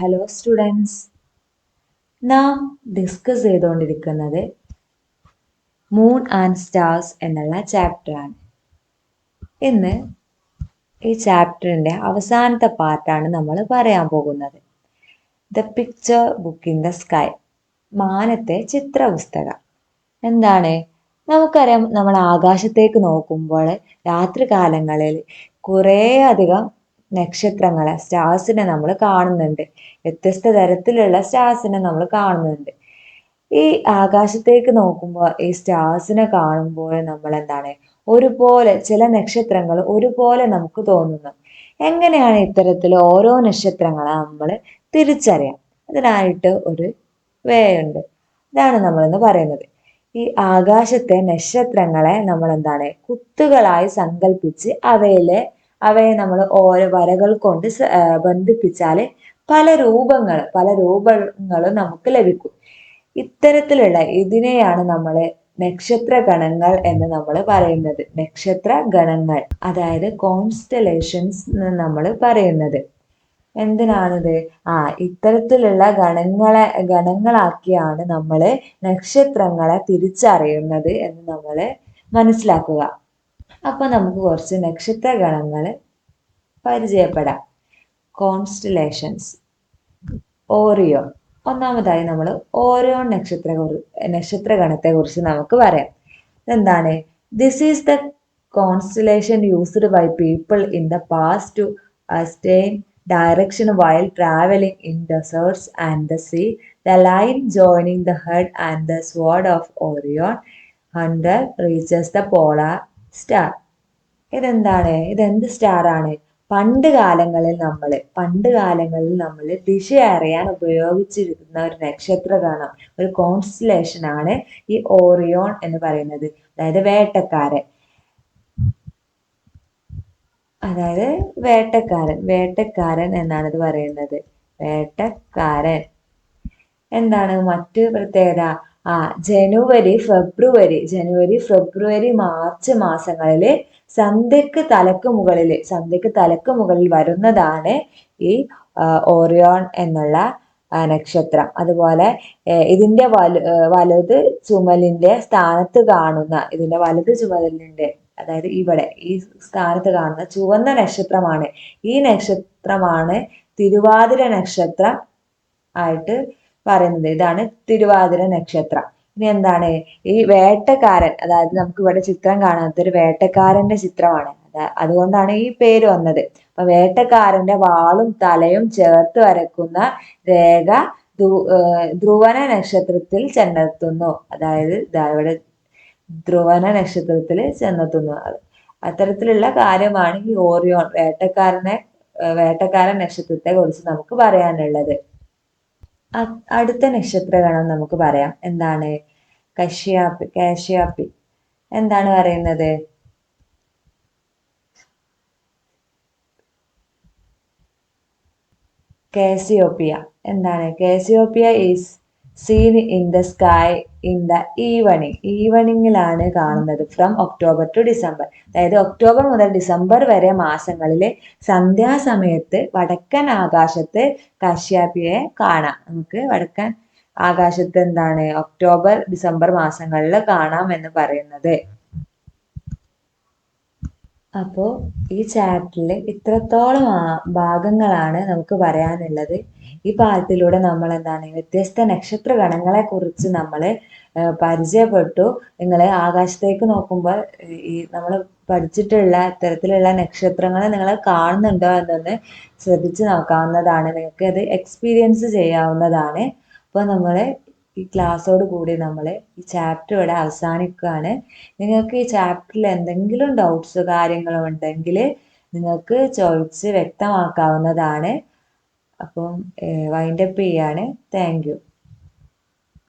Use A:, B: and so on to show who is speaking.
A: Hello students നാം discuss ചെയ്തുകൊണ്ടിരിക്കുന്നത് moon and stars എന്നുള്ള ചാപ്റ്ററാണ് ഇന്ന് ഈ ചാപ്റ്ററിന്റെ അവസാനത്തെ പാർട്ടാണ് നമ്മൾ പറയാൻ പോകുന്നത്. The picture book in the sky മാനത്തെ ചിത്രപുസ്തകം. എന്താണ്? നമുക്കറിയാം നമ്മൾ ആകാശത്തേക്ക് നോക്കുമ്പോൾ രാത്രി കാലങ്ങളിൽ കുറേ അധികം നക്ഷത്രങ്ങളെ സ്റ്റാർസിനെ നമ്മൾ കാണുന്നുണ്ട്. വ്യത്യസ്ത തരത്തിലുള്ള സ്റ്റാർസിനെ നമ്മൾ കാണുന്നുണ്ട്. ഈ ആകാശത്തേക്ക് നോക്കുമ്പോൾ ഈ സ്റ്റാർസിനെ കാണുമ്പോൾ നമ്മൾ എന്താണ് ഒരുപോലെ ചില നക്ഷത്രങ്ങൾ ഒരുപോലെ നമുക്ക് തോന്നുന്നു. എങ്ങനെയാണ് ഇത്തരത്തിൽ ഓരോ നക്ഷത്രങ്ങളെ നമ്മൾ തിരിച്ചറിയാം? അതിനായിട്ട് ഒരു വേ ഉണ്ട്. ഇതാണ് നമ്മളിന്ന് പറയുന്നത്. ഈ ആകാശത്തെ നക്ഷത്രങ്ങളെ നമ്മൾ എന്താണ് കുത്തുകളായി സങ്കല്പിച്ച് അവയിലെ അവയെ നമ്മൾ ഓരോ വരകൾ കൊണ്ട് ബന്ധിപ്പിച്ചാൽ പല രൂപങ്ങൾ പല രൂപങ്ങളും നമുക്ക് ലഭിക്കും. ഇത്തരത്തിലുള്ള ഇതിനെയാണ് നമ്മൾ നക്ഷത്ര ഗണങ്ങൾ എന്ന് നമ്മൾ പറയുന്നത്. നക്ഷത്ര ഗണങ്ങൾ അതായത് കോൺസ്റ്റലേഷൻസ് എന്ന് നമ്മൾ പറയുന്നത്. എന്തിനാണിത്? ആ ഇത്തരത്തിലുള്ള ഗണങ്ങളെ ഗണങ്ങളാക്കിയാണ് നമ്മൾ നക്ഷത്രങ്ങളെ തിരിച്ചറിയുന്നത് എന്ന് നമ്മൾ മനസ്സിലാക്കുക. അപ്പൊ നമുക്ക് കുറച്ച് നക്ഷത്ര ഗണങ്ങൾ പരിചയപ്പെടാം. കോൺസ്റ്റലേഷൻസ് ഓറിയോൺ ഒന്നാമതായി നമ്മൾ ഓറിയോൺ നക്ഷത്ര നക്ഷത്ര ഗണത്തെ കുറിച്ച് നമുക്ക് പറയാം. എന്താണ് this is the constellation used by people in the past to ascertain direction while traveling in deserts and the sea. The line joining the head and the sword of Orion hundred reaches the polar star. ഇതെന്താണ്? ഇതെന്ത് star ആണ്? പണ്ട് കാലങ്ങളിൽ നമ്മൾ പണ്ട് കാലങ്ങളിൽ നമ്മൾ ദിശ അറിയാൻ ഉപയോഗിച്ചിരുന്ന ഒരു നക്ഷത്ര ഗണം ഒരു കോൺസ്റ്റലേഷൻ ആണ് ഈ ഓറിയോൺ എന്ന് പറയുന്നത്. അതായത് വേട്ടക്കാരൻ. അതായത് വേട്ടക്കാരൻ. വേട്ടക്കാരൻ എന്നാണ് ഇത് പറയുന്നത്. വേട്ടക്കാരൻ. എന്താണ് മറ്റു പ്രത്യേകത? ആ ജനുവരി ഫെബ്രുവരി ജനുവരി ഫെബ്രുവരി മാർച്ച് മാസങ്ങളിൽ സന്ധ്യക്ക് തലക്ക് മുകളിൽ സന്ധ്യക്ക് തലക്ക് മുകളിൽ വരുന്നതാണ് ഈ ഓറിയോൺ എന്നുള്ള നക്ഷത്രം. അതുപോലെ ഇതിന്റെ വലു വലത് ചുമലിന്റെ സ്ഥാനത്ത് കാണുന്ന ഇതിന്റെ വലത് ചുമലിന്റെ അതായത് ഇവിടെ ഈ സ്ഥാനത്ത് കാണുന്ന ചുവന്ന നക്ഷത്രമാണ്. ഈ നക്ഷത്രമാണ് തിരുവാതിര നക്ഷത്രം ആയിട്ട് പറയുന്നത്. ഇതാണ് തിരുവാതിര നക്ഷത്രം. ഇനി എന്താണ്? ഈ വേട്ടക്കാരൻ അതായത് നമുക്ക് ഇവിടെ ചിത്രം കാണാത്ത ഒരു വേട്ടക്കാരന്റെ ചിത്രമാണ്. അതുകൊണ്ടാണ് ഈ പേര് വന്നത്. അപ്പൊ വേട്ടക്കാരന്റെ വാളും തലയും ചേർത്ത് വരക്കുന്ന രേഖ ധ്രുവന നക്ഷത്രത്തിൽ ചെന്നെത്തുന്നു. അതായത് ഇവിടെ ധ്രുവന നക്ഷത്രത്തിൽ ചെന്നെത്തുന്നു. അത്തരത്തിലുള്ള കാര്യമാണ് ഈ ഓറിയോൺ വേട്ടക്കാരനെ വേട്ടക്കാരൻ നക്ഷത്രത്തെ കുറിച്ച് നമുക്ക് പറയാനുള്ളത്. അടുത്ത നക്ഷത്രഗണം നമുക്ക് പറയാം. എന്താണ്? കശ്യാപ്പി കാശ്യാപ്പി എന്താണ് പറയുന്നത്? കാസിയോപ്പിയ. എന്താണ്? Cassiopeia is seen in the sky in the evening ഈവനിങ്ങിലാണ് കാണുന്നത് ഫ്രം ഒക്ടോബർ ടു ഡിസംബർ അതായത് ഒക്ടോബർ മുതൽ ഡിസംബർ വരെ മാസങ്ങളിലെ സന്ധ്യാസമയത്ത് വടക്കൻ ആകാശത്ത് കശ്യാപിയെ കാണാം. നമുക്ക് വടക്കൻ ആകാശത്ത് എന്താണ്? ഒക്ടോബർ ഡിസംബർ മാസങ്ങളിൽ കാണാം എന്ന് പറയുന്നത്. അപ്പോൾ ഈ ചാപ്റ്ററിൽ ഇത്രത്തോളം ഭാഗങ്ങളാണ് നമുക്ക് പറയാനുള്ളത്. ഈ പാഠത്തിലൂടെ നമ്മൾ എന്താണ് വ്യത്യസ്ത നക്ഷത്ര ഗണങ്ങളെ കുറിച്ച് നമ്മൾ പരിചയപ്പെട്ടു. നിങ്ങൾ ആകാശത്തേക്ക് നോക്കുമ്പോൾ ഈ നമ്മൾ പഠിച്ചിട്ടുള്ള ഇത്തരത്തിലുള്ള നക്ഷത്രങ്ങളെ നിങ്ങൾ കാണുന്നുണ്ടോ എന്നൊന്ന് ശ്രദ്ധിച്ച് നോക്കാവുന്നതാണ്. നിങ്ങൾക്ക് അത് എക്സ്പീരിയൻസ് ചെയ്യാവുന്നതാണ്. അപ്പോൾ നമ്മൾ ഈ ക്ലാസ്സോട് കൂടി നമ്മൾ ഈ ചാപ്റ്റർ ഇവിടെ അവസാനിക്കുകയാണ്. നിങ്ങൾക്ക് ഈ ചാപ്റ്ററിൽ എന്തെങ്കിലും ഡൗട്ട്സ് കാര്യങ്ങളോ ഉണ്ടെങ്കിൽ നിങ്ങൾക്ക് ചോദിച്ച് വ്യക്തമാക്കാവുന്നതാണ്. അപ്പം വൈൻഡപ്പ് ചെയ്യാണ്. താങ്ക്